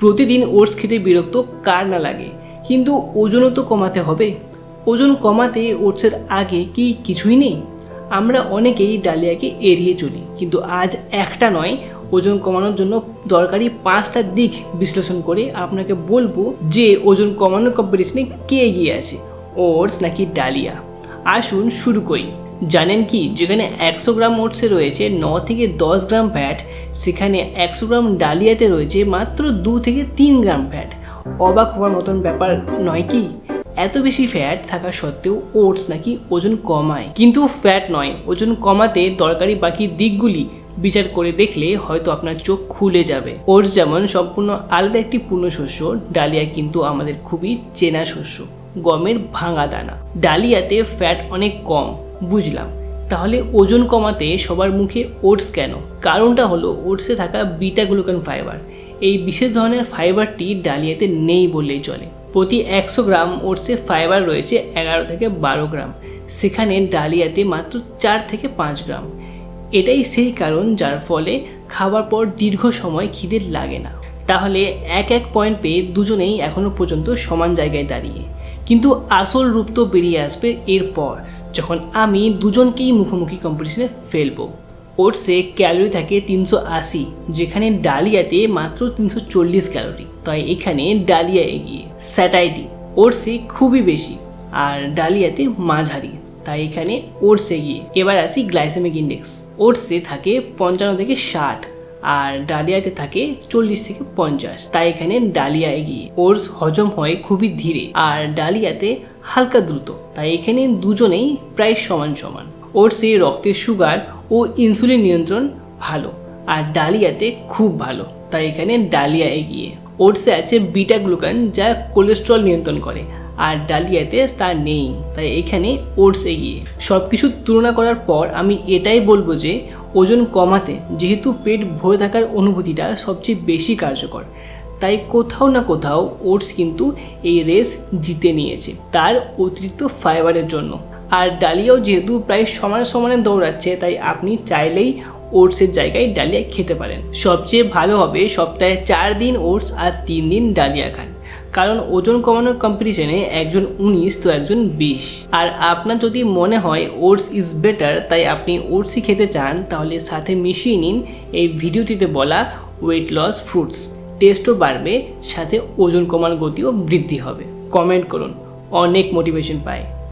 প্রতিদিন ওটস খেতে বিরক্ত কার না লাগে? কিন্তু ওজনও তো কমাতে হবে। ওজন কমাতে ওটসের আগে কি কিছুই নেই? আমরা অনেকেই ডালিয়াকে এড়িয়ে চলি, কিন্তু আজ একটা নয়। ওজন কমানোর জন্য দরকারি পাঁচটা দিক বিশ্লেষণ করে আপনাকে বলব যে ওজন কমানোর কম্পিটিশনে কে এগিয়ে আছে, ওটস নাকি ডালিয়া। আসুন শুরু করি। জানেন কি? যেখানে একশো গ্রাম ওটসে রয়েছে ন থেকে দশ গ্রাম ফ্যাট সেখানে একশো গ্রাম ডালিয়াতে রয়েছে মাত্র দু থেকে তিন গ্রাম ফ্যাট অবাক হওয়ার মতন ব্যাপার নয় কি? এত বেশি ফ্যাট থাকা সত্ত্বেও ওটস নাকি ওজন কমায়। কিন্তু ফ্যাট নয়, ওজন কমাতে দরকারি বাকি দিকগুলি বিচার করে দেখলে হয়তো আপনার চোখ খুলে যাবে। ওটস যেমন সম্পূর্ণ আলাদা একটি পূর্ণ শস্য ডালিয়া কিন্তু আমাদের খুবই চেনা শস্য, গমের ভাঙা দানা। ডালিয়াতে ফ্যাট অনেক কম। বুঝলাম। তাহলে ওজন কমাতে সবার মুখে ওটস কেন? কারণটা হলো ওটসে থাকা বিটা গ্লুকান ফাইবার। এই বিশেষ ধরনের ফাইবারটি ডালিয়াতে নেই বললেই চলে। প্রতি একশো গ্রাম ওটসে ফাইবার রয়েছে এগারো থেকে বারো গ্রাম। সেখানে ডালিয়াতে মাত্র চার থেকে পাঁচ গ্রাম। এটাই সেই কারণ যার ফলে খাবার পর দীর্ঘ সময় খিদে লাগে না। তাহলে এক এক পয়েন্ট পেয়ে দুজনেই এখনও পর্যন্ত সমান জায়গায় দাঁড়িয়ে। কিন্তু আসল রূপ তো বেরিয়ে আসবে এরপর, যখন আমি দুজনকেই মুখোমুখি কম্পিটিশনে ফেলব। ওটসে ক্যালোরি থাকে তিনশো আশি, যেখানে ডালিয়াতে মাত্র তিনশো চল্লিশ ক্যালোরি তাই এখানে ডালিয়া এগিয়ে। স্যাটাইটি ওটসে খুবই বেশি, আর ডালিয়াতে মাঝারি, তাই এখানে ওটসে গিয়ে। এবার আসি গ্লাইসেমিক ইন্ডেক্স ওটসে থাকে পঞ্চান্ন থেকে ষাট। আর ডালিয়াতে থাকে চল্লিশ থেকে পঞ্চাশ। তাই এখানে ডালিয়া এগিয়ে ওটস হজম হয় খুবই ধীরে আর ডালিয়াতে হালকা দ্রুত। তাই এখানে দুজনেই প্রায় সমান সমান। ওটসে রক্তের সুগার ও ইনসুলিন নিয়ন্ত্রণ ভালো আর ডালিয়াতে খুব ভালো। তাই এখানে ডালিয়া এগিয়ে ওটসে আছে বিটা গ্লুকান যা কোলেস্ট্রল নিয়ন্ত্রণ করে আর ডালিয়াতে তা নেই। তাই এখানে ওটস এগিয়ে সব কিছু তুলনা করার পর আমি এটাই বলব যে ওজন কমাতে যেহেতু পেট ভরে থাকার অনুভূতিটা সবচেয়ে বেশি কার্যকর, তাই কোথাও না কোথাও ওটস কিন্তু এই রেস জিতে নিয়েছে তার অতিরিক্ত ফাইবারের জন্য। আর ডালিয়াও যেহেতু প্রায় সমান সমানে দৌড়াচ্ছে, তাই আপনি চাইলেই ওটসের জায়গায় ডালিয়া খেতে পারেন। সবচেয়ে ভালো হবে সপ্তাহে চার দিন ওটস আর তিন দিন ডালিয়া খান। কারণ ওজন কমানোর কম্পিটিশনে একজন উনিশ তো একজন বিশ। আর আপনার যদি মনে হয় ওটস ইজ বেটার, তাই আপনি ওটসই খেতে চান, তাহলে সাথে মিশিয়ে নিন এই ভিডিওটিতে বলা ওয়েট লস ফ্রুটস টেস্টও বাড়বে, সাথে ওজন কমার গতিও বৃদ্ধি হবে। কমেন্ট করুন, অনেক মোটিভেশন পায়।